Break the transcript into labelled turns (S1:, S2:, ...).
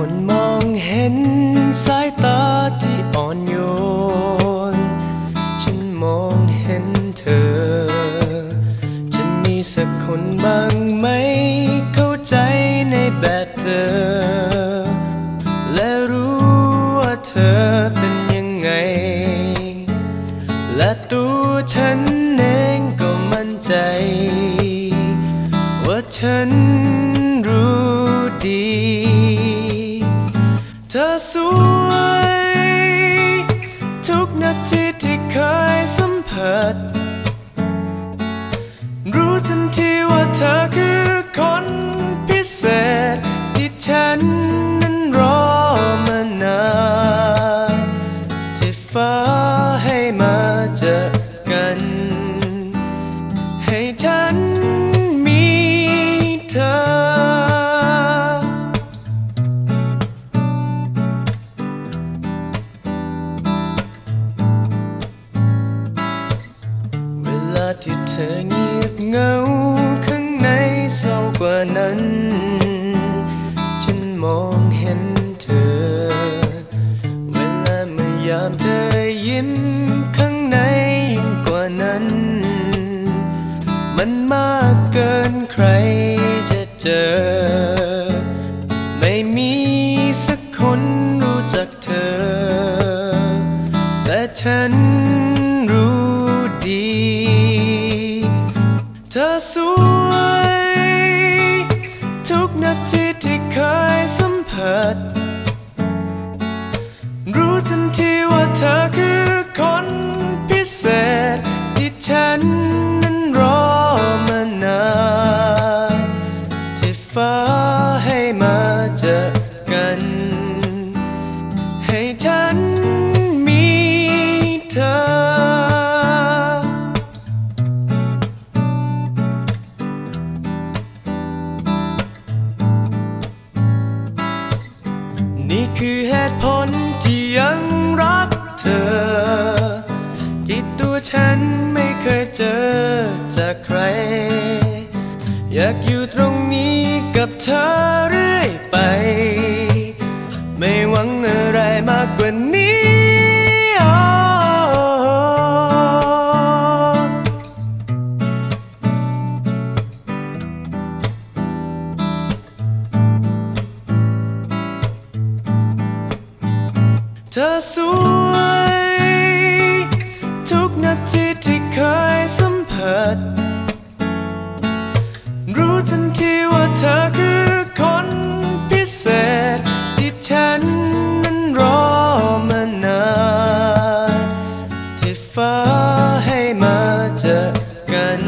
S1: คนมองเห็นสายตาที่อ่อนโยน ฉันมองเห็นเธอ จะมีสักคนบ้างไหม เข้าใจในแบบเธอ และรู้ว่าเธอเป็นยังไง และตัวฉันเองก็มั่นใจ ว่าฉันรู้ดี ธอสวย ทุกนาทีที่เคยสัมผัส รู้ทันทีว่าเธอคือคนพิเศษ ที่ฉันนั้นรอมานานที่ฟ้าให้มาเจอ ยามเธอยิ้มข้างในยิ่งกว่านั้น มันมากเกินใครจะเจอ ไม่มีสักคนรู้จักเธอ แต่ฉันรู้ดี เธอสวย ทุกนาทีที่เคยสัม ฉันนั้นรอมานานที่ฟ้าให้มาเจอกัน ให้ฉันมีเธอ นี่คือเหตุผลที่ยังรักเธอ ที่ตัวฉัน ยเจอจากใคร อยากอยู่ตรงนี้กับเธอเรื่อยไป ไม่หวังอะไรมากกว่านี้อ๋อเธอสวย นาทีที่เคยสัมผัส รู้ทันทีว่าเธอคือคนพิเศษ ที่ฉันนั้นรอมานานที่ฟ้าให้มาเจอกัน